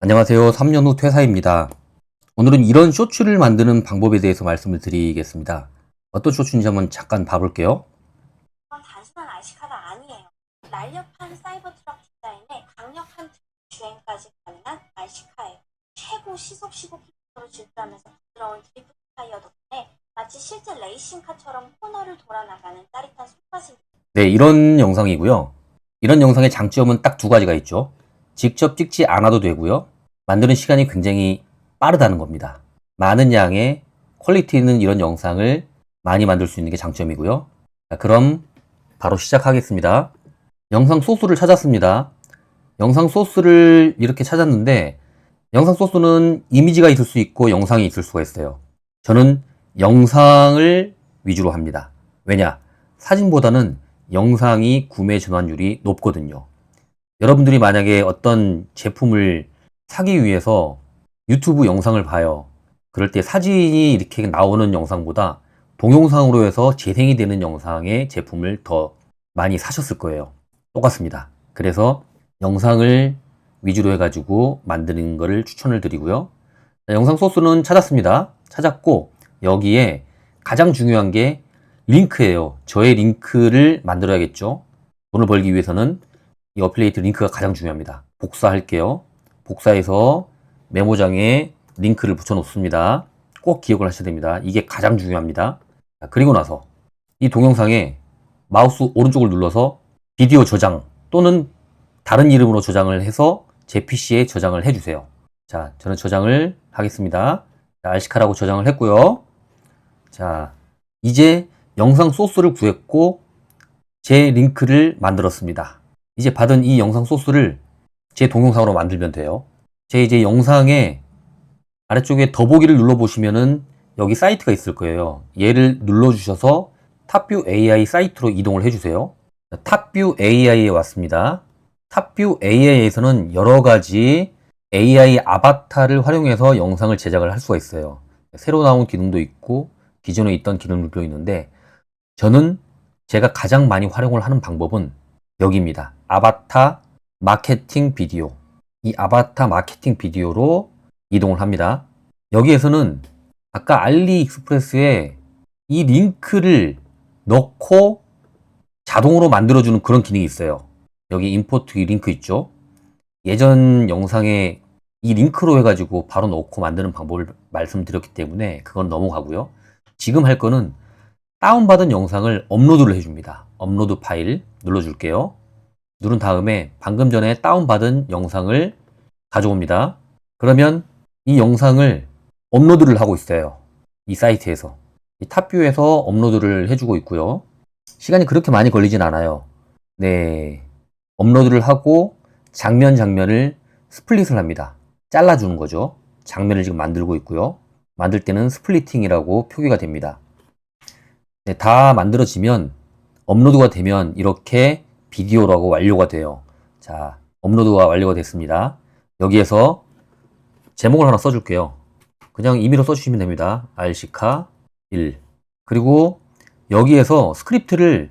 안녕하세요. 3년 후 퇴사입니다. 오늘은 이런 쇼츠를 만드는 방법에 대해서 말씀을 드리겠습니다. 어떤 쇼츠인지 한번 잠깐 봐볼게요. 이건 단순한 RC카가 아니에요. 날렵한 사이버 트럭 디자인에 강력한 주행까지 가능한 RC카예요. 최고 시속 15km로 질주하면서 부드러운 드리프트 타이어 덕분에 마치 실제 레이싱카처럼 코너를 돌아나가는 짜릿한 손맛을 네, 이런 영상이고요. 이런 영상의 장점은 딱 두 가지가 있죠. 직접 찍지 않아도 되고요. 만드는 시간이 굉장히 빠르다는 겁니다. 많은 양의 퀄리티 있는 이런 영상을 많이 만들 수 있는 게 장점이고요. 자, 그럼 바로 시작하겠습니다. 영상 소스를 찾았습니다. 영상 소스를 이렇게 찾았는데 영상 소스는 이미지가 있을 수 있고 영상이 있을 수가 있어요. 저는 영상을 위주로 합니다. 왜냐? 사진보다는 영상이 구매 전환율이 높거든요. 여러분들이 만약에 어떤 제품을 사기 위해서 유튜브 영상을 봐요. 그럴 때 사진이 이렇게 나오는 영상보다 동영상으로 해서 재생이 되는 영상의 제품을 더 많이 사셨을 거예요. 똑같습니다. 그래서 영상을 위주로 해가지고 만드는 거를 추천을 드리고요. 자, 영상 소스는 찾았습니다. 찾았고 여기에 가장 중요한 게 링크예요. 저의 링크를 만들어야겠죠. 돈을 벌기 위해서는 이 어플리에이트 링크가 가장 중요합니다. 복사할게요. 복사해서 메모장에 링크를 붙여 놓습니다. 꼭 기억을 하셔야 됩니다. 이게 가장 중요합니다. 자, 그리고 나서 이 동영상에 마우스 오른쪽을 눌러서 비디오 저장 또는 다른 이름으로 저장을 해서 제 PC에 저장을 해주세요. 자, 저는 저장을 하겠습니다. 자, RC카라고 저장을 했고요. 자, 이제 영상 소스를 구했고 제 링크를 만들었습니다. 이제 받은 이 영상 소스를 제 동영상으로 만들면 돼요. 제 이제 영상에 아래쪽에 더보기를 눌러보시면은 여기 사이트가 있을 거예요. 얘를 눌러주셔서 탑뷰 AI 사이트로 이동을 해주세요. 탑뷰 AI에 왔습니다. 탑뷰 AI에서는 여러 가지 AI 아바타를 활용해서 영상을 제작을 할 수가 있어요. 새로 나온 기능도 있고 기존에 있던 기능들도 있는데 저는 제가 가장 많이 활용을 하는 방법은 여기입니다. 아바타 마케팅 비디오. 이 아바타 마케팅 비디오로 이동을 합니다. 여기에서는 아까 알리익스프레스에 이 링크를 넣고 자동으로 만들어주는 그런 기능이 있어요. 여기 임포트 이 링크 있죠? 예전 영상에 이 링크로 해가지고 바로 넣고 만드는 방법을 말씀드렸기 때문에 그건 넘어가고요. 지금 할 거는 다운받은 영상을 업로드를 해줍니다. 업로드 파일 눌러줄게요. 누른 다음에 방금 전에 다운받은 영상을 가져옵니다. 그러면 이 영상을 업로드를 하고 있어요. 이 사이트에서. 이 탑뷰에서 업로드를 해주고 있고요. 시간이 그렇게 많이 걸리진 않아요. 네. 업로드를 하고 장면 장면을 스플릿을 합니다. 잘라주는 거죠. 장면을 지금 만들고 있고요. 만들 때는 스플리팅이라고 표기가 됩니다. 네, 다 만들어지면 업로드가 되면 이렇게 비디오라고 완료가 돼요. 자, 업로드가 완료가 됐습니다. 여기에서 제목을 하나 써줄게요. 그냥 임의로 써주시면 됩니다. RC카 1. 그리고 여기에서 스크립트를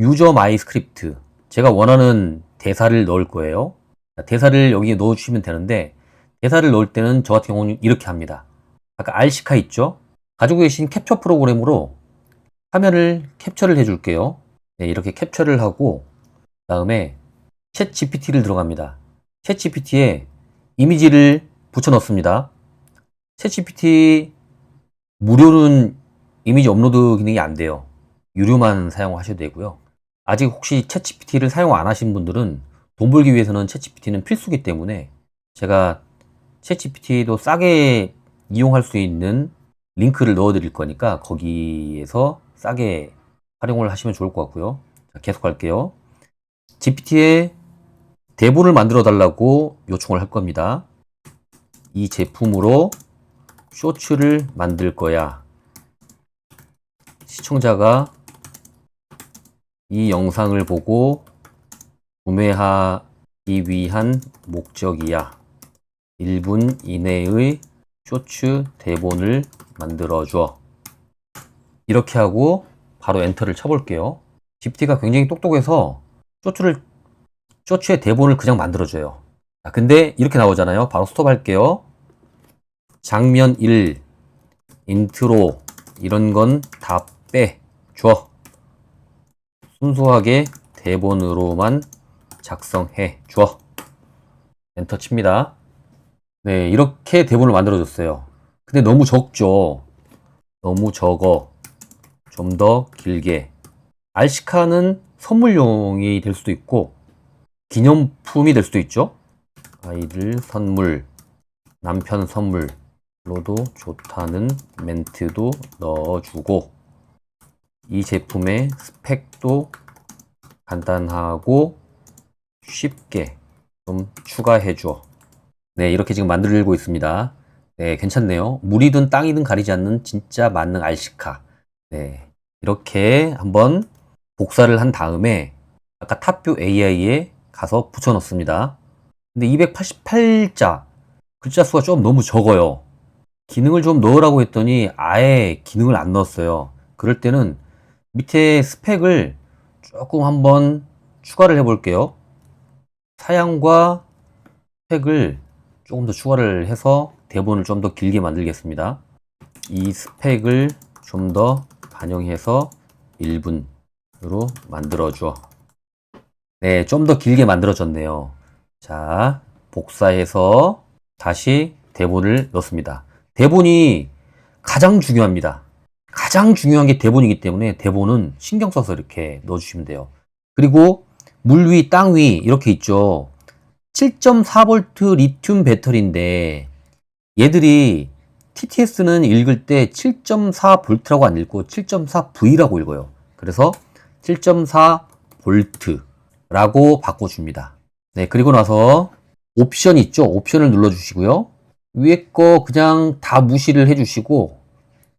유저 마이 스크립트. 제가 원하는 대사를 넣을 거예요. 자, 대사를 여기에 넣어주시면 되는데, 대사를 넣을 때는 저 같은 경우는 이렇게 합니다. 아까 RC카 있죠? 가지고 계신 캡처 프로그램으로 화면을 캡처를 해줄게요. 네, 이렇게 캡처를 하고, 다음에 챗 GPT를 들어갑니다. 챗 GPT에 이미지를 붙여 넣습니다. 챗 GPT 무료는 이미지 업로드 기능이 안 돼요. 유료만 사용하셔도 되고요. 아직 혹시 챗 GPT를 사용 안 하신 분들은 돈 벌기 위해서는 챗 GPT는 필수기 때문에 제가 챗 GPT도 싸게 이용할 수 있는 링크를 넣어 드릴 거니까 거기에서 싸게 활용을 하시면 좋을 것 같고요. 자, 계속 갈게요. GPT에 대본을 만들어 달라고 요청을 할 겁니다. 이 제품으로 쇼츠를 만들 거야. 시청자가 이 영상을 보고 구매하기 위한 목적이야. 1분 이내의 쇼츠 대본을 만들어줘. 이렇게 하고 바로 엔터를 쳐볼게요. GPT가 굉장히 똑똑해서 쇼츠를, 쇼츠의 대본을 그냥 만들어줘요. 자, 근데 이렇게 나오잖아요. 바로 스톱 할게요. 장면 1, 인트로, 이런 건 다 빼줘. 순수하게 대본으로만 작성해 줘. 엔터 칩니다. 네, 이렇게 대본을 만들어줬어요. 근데 너무 적죠? 너무 적어. 좀 더 길게. 알시카는 선물용이 될 수도 있고, 기념품이 될 수도 있죠? 아이들 선물, 남편 선물로도 좋다는 멘트도 넣어주고, 이 제품의 스펙도 간단하고 쉽게 좀 추가해줘. 네, 이렇게 지금 만들고 있습니다. 네, 괜찮네요. 물이든 땅이든 가리지 않는 진짜 만능 알시카. 네, 이렇게 한번 복사를 한 다음에 아까 탑뷰 AI에 가서 붙여 넣습니다. 근데 288자 글자 수가 좀 너무 적어요. 기능을 좀 넣으라고 했더니 아예 기능을 안 넣었어요. 그럴 때는 밑에 스펙을 조금 한번 추가를 해 볼게요. 사양과 스펙을 조금 더 추가를 해서 대본을 좀 더 길게 만들겠습니다. 이 스펙을 좀 더 반영해서 1분으로 만들어줘. 네, 좀 더 길게 만들어졌네요. 자, 복사해서 다시 대본을 넣습니다. 대본이 가장 중요합니다. 가장 중요한 게 대본이기 때문에 대본은 신경 써서 이렇게 넣어주시면 돼요. 그리고 물 위, 땅 위 이렇게 있죠. 7.4V 리튬 배터리인데 얘들이 TTS는 읽을 때 7.4V라고 안 읽고 7.4V라고 읽어요. 그래서 7.4V라고 바꿔줍니다. 네, 그리고 나서 옵션 있죠? 옵션을 눌러주시고요. 위에 거 그냥 다 무시를 해주시고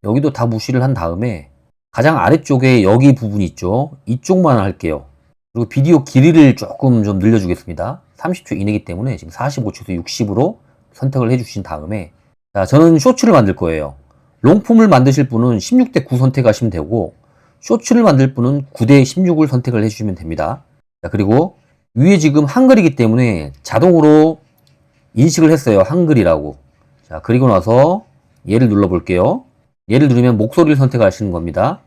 여기도 다 무시를 한 다음에 가장 아래쪽에 여기 부분 있죠? 이쪽만 할게요. 그리고 비디오 길이를 조금 좀 늘려주겠습니다. 30초 이내기 때문에 지금 45초에서 60으로 선택을 해주신 다음에 자, 저는 쇼츠를 만들 거예요. 롱폼을 만드실 분은 16대 9 선택하시면 되고 쇼츠를 만들 분은 9대 16을 선택을 해주시면 됩니다. 자, 그리고 위에 지금 한글이기 때문에 자동으로 인식을 했어요. 한글이라고. 자, 그리고 나서 얘를 눌러 볼게요. 얘를 누르면 목소리를 선택하시는 겁니다.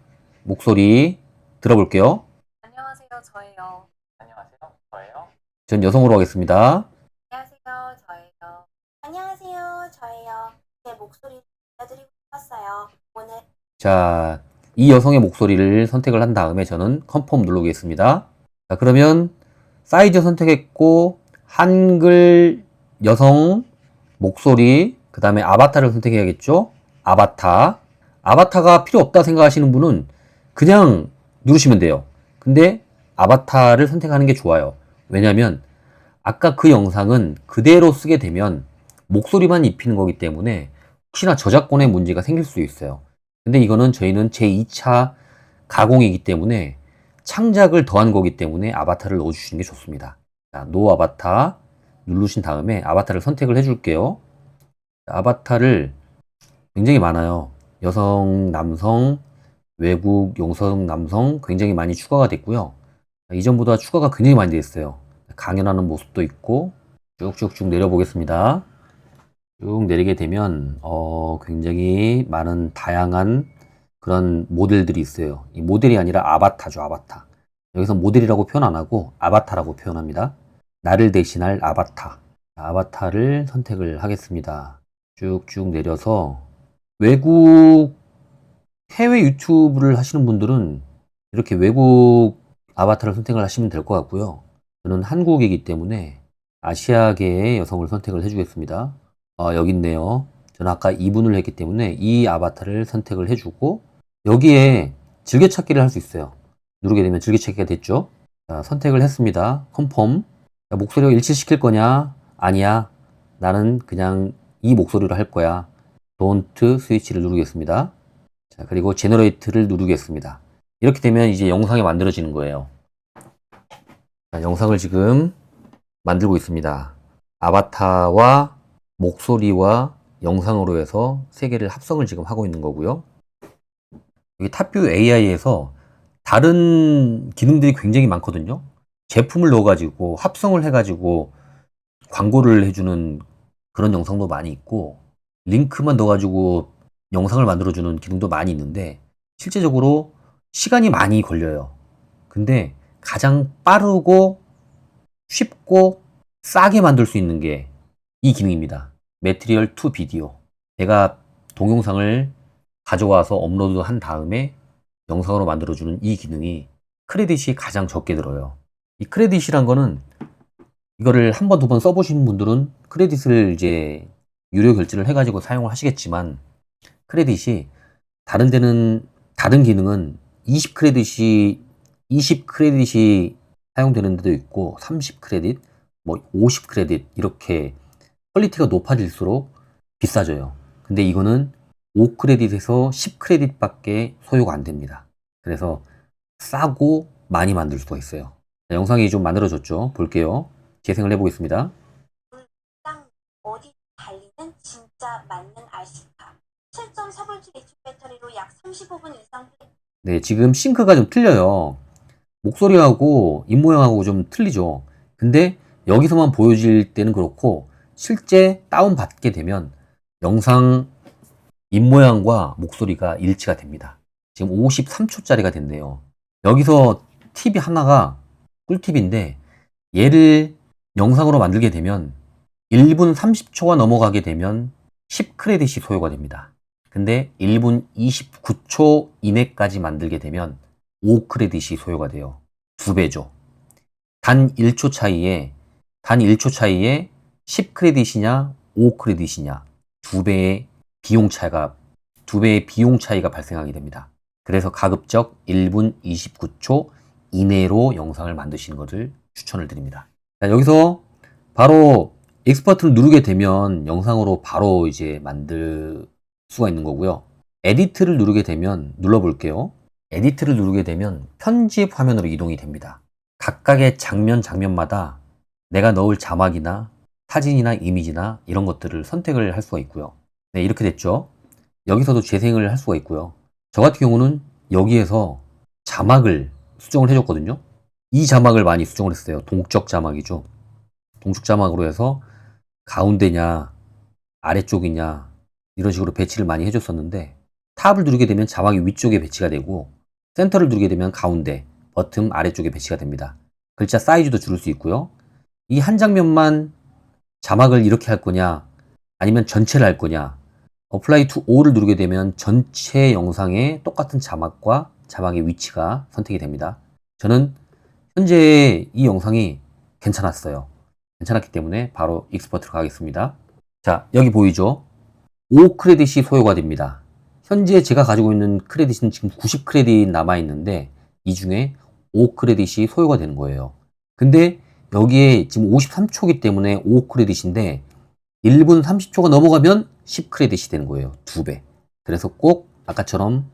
목소리 들어볼게요. 안녕하세요, 저예요. 안녕하세요. 저예요. 전 여성으로 하겠습니다. 안녕하세요, 저예요. 안녕하세요. 저예요. 제 목소리 들려드리고 싶었어요. 오늘 자, 이 여성의 목소리를 선택을 한 다음에 저는 컨펌 누르겠습니다. 자, 그러면 사이즈 선택했고, 한글 여성 목소리, 그 다음에 아바타를 선택해야겠죠? 아바타. 아바타가 필요 없다 생각하시는 분은 그냥 누르시면 돼요. 근데 아바타를 선택하는 게 좋아요. 왜냐면 아까 그 영상은 그대로 쓰게 되면 목소리만 입히는 거기 때문에 혹시나 저작권의 문제가 생길 수 있어요. 근데 이거는 저희는 제2차 가공이기 때문에 창작을 더한 거기 때문에 아바타를 넣어주시는 게 좋습니다. 자, 노 아바타 누르신 다음에 아바타를 선택을 해줄게요. 아바타를 굉장히 많아요. 여성, 남성, 외국, 용성, 남성 굉장히 많이 추가가 됐고요. 이전보다 추가가 굉장히 많이 됐어요. 강연하는 모습도 있고 쭉쭉쭉 내려보겠습니다. 쭉 내리게 되면 어, 굉장히 많은 다양한 그런 모델들이 있어요. 이 모델이 아니라 아바타죠, 아바타. 여기서 모델이라고 표현 안 하고 아바타라고 표현합니다. 나를 대신할 아바타. 아바타를 선택을 하겠습니다. 쭉쭉 내려서 외국 해외 유튜브를 하시는 분들은 이렇게 외국 아바타를 선택을 하시면 될 것 같고요. 저는 한국이기 때문에 아시아계의 여성을 선택을 해주겠습니다. 아, 여기 있네요. 저는 아까 2분을 했기 때문에 이 아바타를 선택을 해주고 여기에 즐겨찾기를 할 수 있어요. 누르게 되면 즐겨찾기가 됐죠. 자, 선택을 했습니다. 컨펌. 자, 목소리가 일치시킬 거냐? 아니야. 나는 그냥 이 목소리로 할 거야. Don't 스위치를 누르겠습니다. 자, 그리고 제너레이트를 누르겠습니다. 이렇게 되면 이제 영상이 만들어지는 거예요. 자, 영상을 지금 만들고 있습니다. 아바타와 목소리와 영상으로 해서 세 개를 합성을 지금 하고 있는 거고요. 여기 탑뷰 AI에서 다른 기능들이 굉장히 많거든요. 제품을 넣어가지고 합성을 해가지고 광고를 해주는 그런 영상도 많이 있고 링크만 넣어가지고 영상을 만들어주는 기능도 많이 있는데 실제적으로 시간이 많이 걸려요. 근데 가장 빠르고 쉽고 싸게 만들 수 있는 게 이 기능입니다. 매트리얼 투 비디오. 제가 동영상을 가져와서 업로드 한 다음에 영상으로 만들어주는 이 기능이 크레딧이 가장 적게 들어요. 이 크레딧이란 거는 이거를 한 번, 두 번 써보신 분들은 크레딧을 이제 유료 결제를 해가지고 사용을 하시겠지만 크레딧이 다른 데는 다른 기능은 20 크레딧이 20 크레딧이 사용되는 데도 있고 30 크레딧, 뭐 50 크레딧 이렇게 퀄리티가 높아질수록 비싸져요. 근데 이거는 5 크레딧에서 10 크레딧밖에 소요가 안 됩니다. 그래서 싸고 많이 만들 수가 있어요. 자, 영상이 좀 만들어졌죠? 볼게요. 재생을 해보겠습니다. 땅 어디 달리는 진짜 맞는 RC카 7.4V 리튬 배터리로 약 35분 이상 네, 지금 싱크가 좀 틀려요. 목소리하고 입모양하고 좀 틀리죠. 근데 여기서만 보여질 때는 그렇고 실제 다운받게 되면 영상 입모양과 목소리가 일치가 됩니다. 지금 53초짜리가 됐네요. 여기서 팁이 하나가 꿀팁인데 얘를 영상으로 만들게 되면 1분 30초가 넘어가게 되면 10 크레딧이 소요가 됩니다. 근데 1분 29초 이내까지 만들게 되면 5 크레딧이 소요가 돼요. 두 배죠. 단 1초 차이에, 단 1초 차이에 10 크레딧이냐, 5 크레딧이냐, 두 배의 비용 차이가, 두 배의 비용 차이가 발생하게 됩니다. 그래서 가급적 1분 29초 이내로 영상을 만드시는 것을 추천을 드립니다. 자, 여기서 바로 익스퍼트를 누르게 되면 영상으로 바로 이제 만들 수가 있는 거고요. 에디트를 누르게 되면 눌러볼게요. 에디트를 누르게 되면 편집 화면으로 이동이 됩니다. 각각의 장면 장면마다 내가 넣을 자막이나 사진이나 이미지나 이런 것들을 선택을 할 수가 있고요. 네, 이렇게 됐죠. 여기서도 재생을 할 수가 있고요. 저 같은 경우는 여기에서 자막을 수정을 해줬거든요. 이 자막을 많이 수정을 했어요. 동적 자막이죠. 동적 자막으로 해서 가운데냐, 아래쪽이냐, 이런 식으로 배치를 많이 해줬었는데, 탑을 누르게 되면 자막이 위쪽에 배치가 되고, 센터를 누르게 되면 가운데, 버튼 아래쪽에 배치가 됩니다. 글자 사이즈도 줄일 수 있고요. 이 한 장면만 자막을 이렇게 할 거냐, 아니면 전체를 할 거냐, 어플라이 투 올을 누르게 되면 전체 영상에 똑같은 자막과 자막의 위치가 선택이 됩니다. 저는 현재 이 영상이 괜찮았어요. 괜찮았기 때문에 바로 익스퍼트로 가겠습니다. 자, 여기 보이죠? 5 크레딧이 소요가 됩니다. 현재 제가 가지고 있는 크레딧은 지금 90 크레딧 남아 있는데 이 중에 5 크레딧이 소요가 되는 거예요. 근데 여기에 지금 53초기 때문에 5 크레딧인데 1분 30초가 넘어가면 10 크레딧이 되는 거예요. 두 배. 그래서 꼭 아까처럼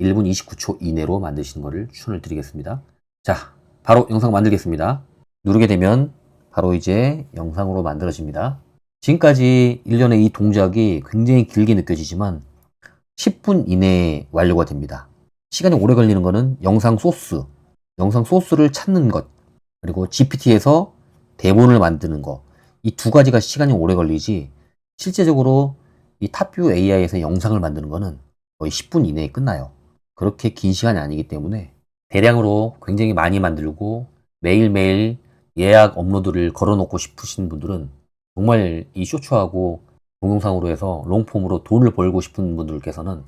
1분 29초 이내로 만드시는 것을 추천을 드리겠습니다. 자, 바로 영상 만들겠습니다. 누르게 되면 바로 이제 영상으로 만들어집니다. 지금까지 일련의 이 동작이 굉장히 길게 느껴지지만 10분 이내에 완료가 됩니다. 시간이 오래 걸리는 거는 영상 소스, 영상 소스를 찾는 것, 그리고 GPT에서 대본을 만드는 거, 이 두 가지가 시간이 오래 걸리지, 실제적으로 이 탑뷰 AI에서 영상을 만드는 거는 거의 10분 이내에 끝나요. 그렇게 긴 시간이 아니기 때문에 대량으로 굉장히 많이 만들고 매일매일 예약 업로드를 걸어놓고 싶으신 분들은 정말 이 쇼츠하고 동영상으로 해서 롱폼으로 돈을 벌고 싶은 분들께서는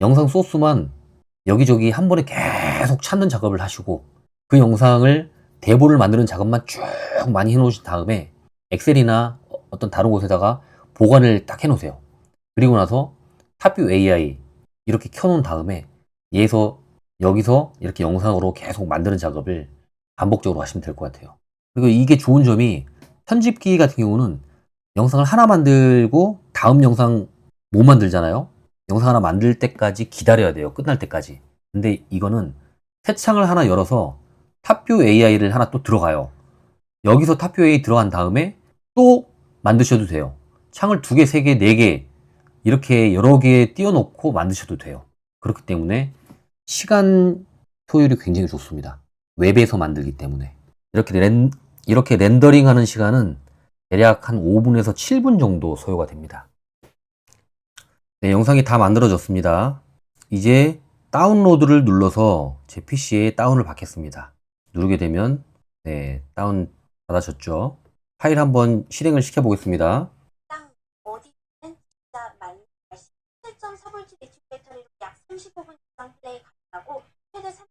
영상 소스만 여기저기 한 번에 계속 찾는 작업을 하시고 그 영상을 대본을 만드는 작업만 쭉 많이 해놓으신 다음에 엑셀이나 어떤 다른 곳에다가 보관을 딱 해놓으세요. 그리고 나서 탑뷰 AI 이렇게 켜놓은 다음에 얘에서 여기서 이렇게 영상으로 계속 만드는 작업을 반복적으로 하시면 될 것 같아요. 그리고 이게 좋은 점이 편집기 같은 경우는 영상을 하나 만들고 다음 영상 못 만들잖아요. 영상 하나 만들 때까지 기다려야 돼요. 끝날 때까지. 근데 이거는 새 창을 하나 열어서 탑뷰 AI를 하나 또 들어가요. 여기서 탑뷰 AI 들어간 다음에 또 만드셔도 돼요. 창을 두 개, 세 개, 네 개 이렇게 여러 개 띄워놓고 만드셔도 돼요. 그렇기 때문에 시간 소율이 굉장히 좋습니다. 웹에서 만들기 때문에 이렇게 렌 이렇게 렌더링하는 시간은 대략 한 5분에서 7분 정도 소요가 됩니다. 네, 영상이 다 만들어졌습니다. 이제 다운로드를 눌러서 제 PC에 다운을 받겠습니다. 누르게 되면 네, 다운 받아졌죠. 파일 한번 실행을 시켜 보겠습니다. 땅 어디는 진짜 많이 날씨 7.4V 리튬 배터리로 약 35분 이상 플레이 가능하고 최대 3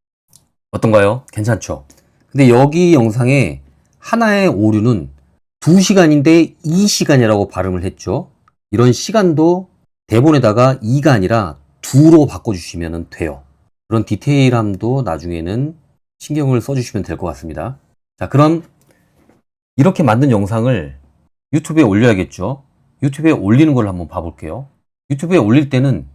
어떤가요? 괜찮죠? 근데 여기 영상에 하나의 오류는 2시간인데 2시간이라고 발음을 했죠. 이런 시간도 대본에다가 2가 아니라 2로 바꿔주시면 돼요. 그런 디테일함도 나중에는 신경을 써주시면 될 것 같습니다. 자, 그럼 이렇게 만든 영상을 유튜브에 올려야겠죠. 유튜브에 올리는 걸 한번 봐볼게요. 유튜브에 올릴 때는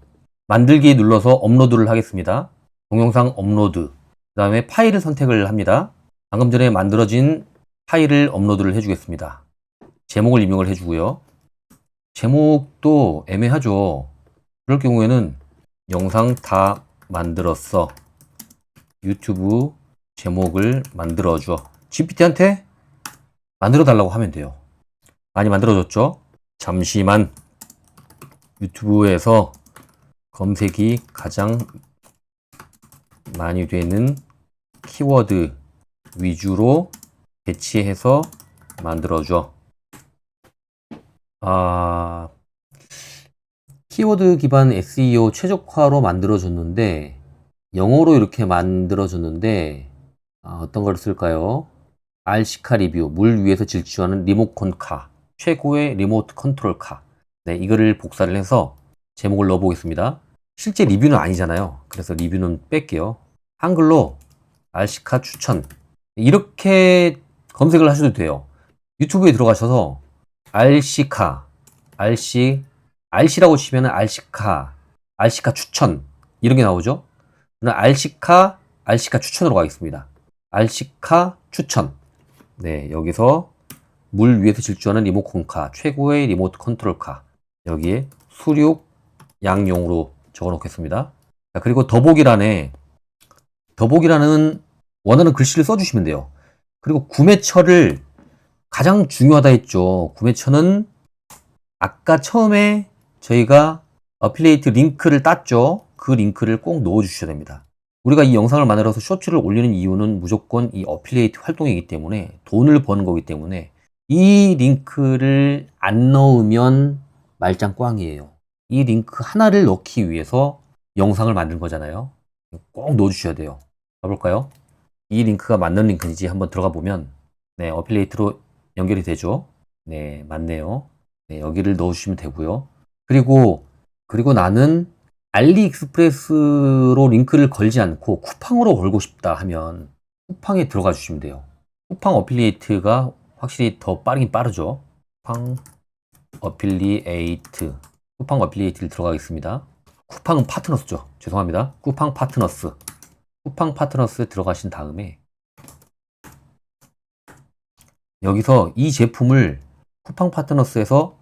만들기 눌러서 업로드를 하겠습니다. 동영상 업로드. 그 다음에 파일을 선택을 합니다. 방금 전에 만들어진 파일을 업로드를 해주겠습니다. 제목을 입력을 해주고요. 제목도 애매하죠. 그럴 경우에는 영상 다 만들었어. 유튜브 제목을 만들어줘. GPT한테 만들어 달라고 하면 돼요. 많이 만들어줬죠? 잠시만. 유튜브에서 검색이 가장 많이 되는 키워드 위주로 배치해서 만들어줘. 아, 키워드 기반 SEO 최적화로 만들어줬는데, 영어로 이렇게 만들어줬는데, 아, 어떤 걸 쓸까요? 알시카 리뷰, 물 위에서 질주하는 리모컨 카, 최고의 리모트 컨트롤 카. 네, 이거를 복사를 해서 제목을 넣어보겠습니다. 실제 리뷰는 아니잖아요. 그래서 리뷰는 뺄게요. 한글로 알시카 추천. 이렇게 검색을 하셔도 돼요. 유튜브에 들어가셔서 알시카, 알시, 알시라고 치면 알시카, 알시카 추천. 이런 게 나오죠? 저는 알시카, 알시카 추천으로 가겠습니다. 알시카 추천. 네, 여기서 물 위에서 질주하는 리모컨카, 최고의 리모트 컨트롤카. 여기에 수륙 양용으로 적어 놓겠습니다. 자, 그리고 더보기란에 더보기란은 원하는 글씨를 써주시면 돼요. 그리고 구매처를 가장 중요하다 했죠. 구매처는 아까 처음에 저희가 어필리에이트 링크를 땄죠. 그 링크를 꼭 넣어 주셔야 됩니다. 우리가 이 영상을 만들어서 쇼츠를 올리는 이유는 무조건 이 어필리에이트 활동이기 때문에 돈을 버는 거기 때문에 이 링크를 안 넣으면 말짱 꽝이에요. 이 링크 하나를 넣기 위해서 영상을 만든 거잖아요. 꼭 넣어주셔야 돼요. 가볼까요? 이 링크가 맞는 링크인지 한번 들어가 보면 네, 어필리에이트로 연결이 되죠. 네, 맞네요. 네, 여기를 넣어주시면 되고요. 그리고 그리고 나는 알리익스프레스로 링크를 걸지 않고 쿠팡으로 걸고 싶다 하면 쿠팡에 들어가 주시면 돼요. 쿠팡 어필리에이트가 확실히 더 빠르긴 빠르죠. 쿠팡 어필리에이트 쿠팡 어필리에이트를 들어가겠습니다. 쿠팡은 파트너스죠. 죄송합니다. 쿠팡 파트너스. 쿠팡 파트너스에 들어가신 다음에 여기서 이 제품을 쿠팡 파트너스에서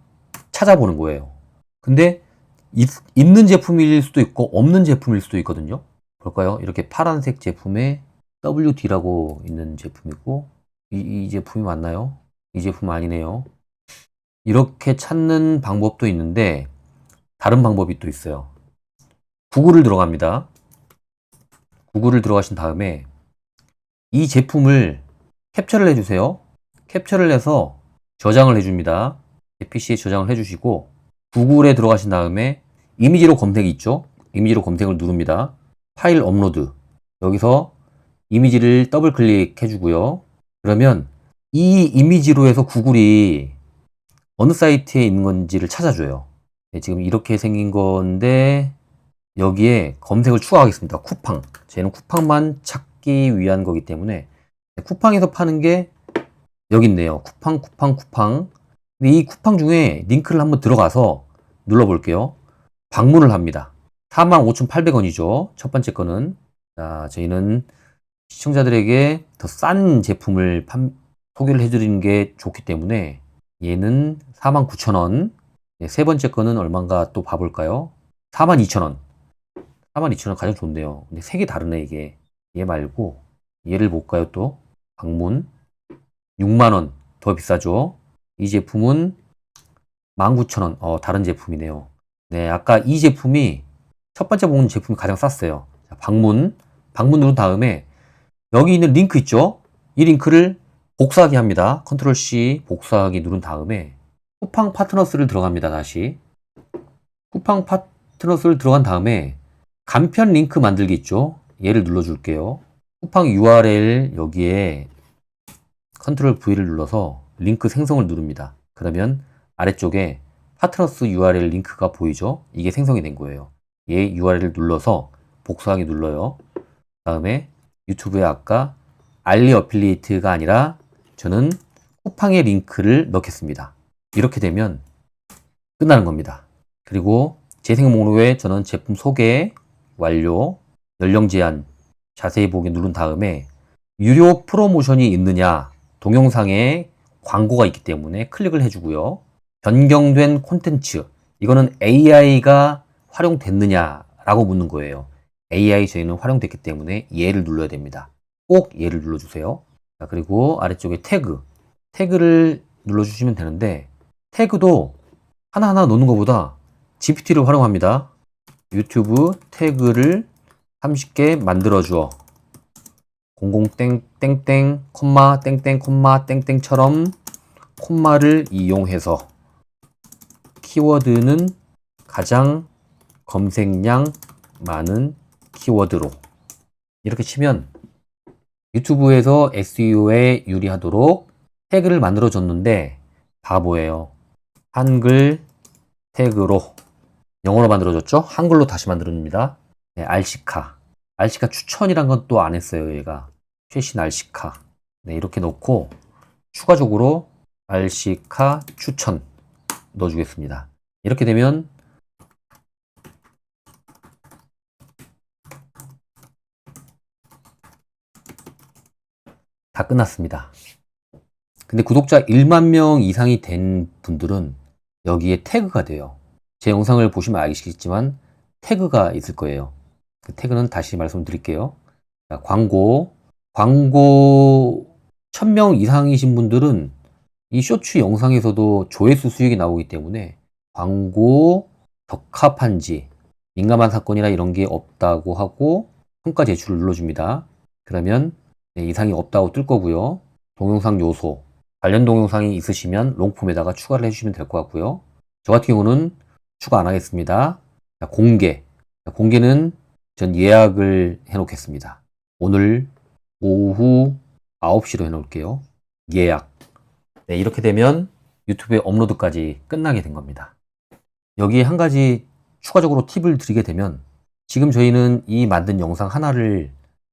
찾아보는 거예요. 근데 있, 있는 제품일 수도 있고 없는 제품일 수도 있거든요. 볼까요? 이렇게 파란색 제품에 WD라고 있는 제품이고 이, 이 제품이 맞나요? 이 제품 아니네요. 이렇게 찾는 방법도 있는데 다른 방법이 또 있어요. 구글을 들어갑니다. 구글을 들어가신 다음에 이 제품을 캡처를 해주세요. 캡처를 해서 저장을 해줍니다. PC에 저장을 해주시고 구글에 들어가신 다음에 이미지로 검색이 있죠. 이미지로 검색을 누릅니다. 파일 업로드 여기서 이미지를 더블 클릭해 주고요. 그러면 이 이미지로 해서 구글이 어느 사이트에 있는 건지를 찾아줘요. 네, 지금 이렇게 생긴 건데 여기에 검색을 추가하겠습니다. 쿠팡. 쟤는 쿠팡만 찾기 위한 거기 때문에 쿠팡에서 파는 게 여기 있네요. 쿠팡, 쿠팡, 쿠팡. 이 쿠팡 중에 링크를 한번 들어가서 눌러볼게요. 방문을 합니다. 45,800원이죠. 첫 번째 거는. 자, 저희는 시청자들에게 더 싼 제품을 판- 소개를 해드리는 게 좋기 때문에 얘는 49,000원. 네, 세 번째 거는 얼마인가 또 봐볼까요? 42,000원. 42,000원 가장 좋네요. 근데 색이 다르네, 이게. 얘 말고, 얘를 볼까요, 또? 방문. 6만원. 더 비싸죠? 이 제품은 19,000원. 어, 다른 제품이네요. 네, 아까 이 제품이 첫 번째 본 제품이 가장 쌌어요. 자, 방문, 방문 누른 다음에 여기 있는 링크 있죠? 이 링크를 복사하기 합니다. 컨트롤 C 복사하기 누른 다음에 쿠팡 파트너스를 들어갑니다. 다시. 쿠팡 파트너스를 들어간 다음에 간편 링크 만들기 있죠? 얘를 눌러줄게요. 쿠팡 URL 여기에 컨트롤 V를 눌러서 링크 생성을 누릅니다. 그러면 아래쪽에 파트너스 URL 링크가 보이죠? 이게 생성이 된 거예요. 얘 URL을 눌러서 복사하기 눌러요. 다음에 유튜브에 아까 알리 어필리에이트가 아니라 저는 쿠팡의 링크를 넣겠습니다. 이렇게 되면 끝나는 겁니다. 그리고 재생 목록에 저는 제품 소개 완료, 연령 제한 자세히 보기 누른 다음에 유료 프로모션이 있느냐 동영상에 광고가 있기 때문에 클릭을 해주고요. 변경된 콘텐츠 이거는 AI가 활용됐느냐라고 묻는 거예요. AI 저희는 활용됐기 때문에 얘를 눌러야 됩니다. 꼭 얘를 눌러주세요. 자, 그리고 아래쪽에 태그 태그를 눌러주시면 되는데 태그도 하나하나 놓는 것보다 GPT를 활용합니다. 유튜브 태그를 30개 만들어 주어 00땡 땡땡 콤마 땡땡 콤마 땡땡처럼 콤마를 이용해서 키워드는 가장 검색량 많은 키워드로 이렇게 치면 유튜브에서 SEO에 유리하도록 태그를 만들어 줬는데 바보예요. 한글 태그로 영어로 만들어 줬죠? 한글로 다시 만들어 줍니다. 네, 알시카. 알시카 추천이란 건 또 안 했어요, 얘가. 최신 알시카. 네, 이렇게 넣고 추가적으로 알시카 추천 넣어주겠습니다. 이렇게 되면 다 끝났습니다. 근데 구독자 1만 명 이상이 된 분들은 여기에 태그가 돼요. 제 영상을 보시면 아시겠지만 태그가 있을 거예요. 그 태그는 다시 말씀드릴게요. 자, 광고, 광고 1000명 이상이신 분들은 이 쇼츠 영상에서도 조회수 수익이 나오기 때문에 광고 적합한지 민감한 사건이나 이런 게 없다고 하고 평가 제출을 눌러줍니다. 그러면 네, 이상이 없다고 뜰 거고요. 동영상 요소, 관련 동영상이 있으시면 롱폼에다가 추가를 해주시면 될 것 같고요. 저 같은 경우는 추가 안 하겠습니다. 자, 공개. 자, 공개는 전 예약을 해놓겠습니다. 오늘 오후 9시로 해놓을게요. 예약. 네, 이렇게 되면 유튜브에 업로드까지 끝나게 된 겁니다. 여기에 한 가지 추가적으로 팁을 드리게 되면 지금 저희는 이 만든 영상 하나를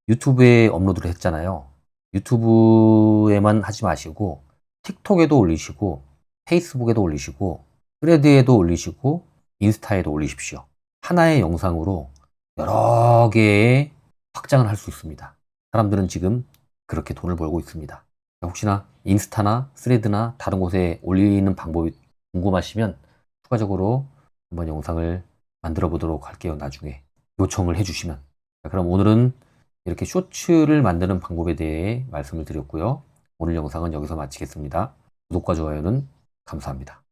유튜브에 업로드를 했잖아요. 유튜브에만 하지 마시고 틱톡에도 올리시고 페이스북에도 올리시고 스레드에도 올리시고 인스타에도 올리십시오. 하나의 영상으로 여러 개의 확장을 할 수 있습니다. 사람들은 지금 그렇게 돈을 벌고 있습니다. 혹시나 인스타나 스레드나 다른 곳에 올리는 방법이 궁금하시면 추가적으로 한번 영상을 만들어 보도록 할게요. 나중에 요청을 해주시면. 자, 그럼 오늘은 이렇게 쇼츠를 만드는 방법에 대해 말씀을 드렸고요. 오늘 영상은 여기서 마치겠습니다. 구독과 좋아요는 감사합니다.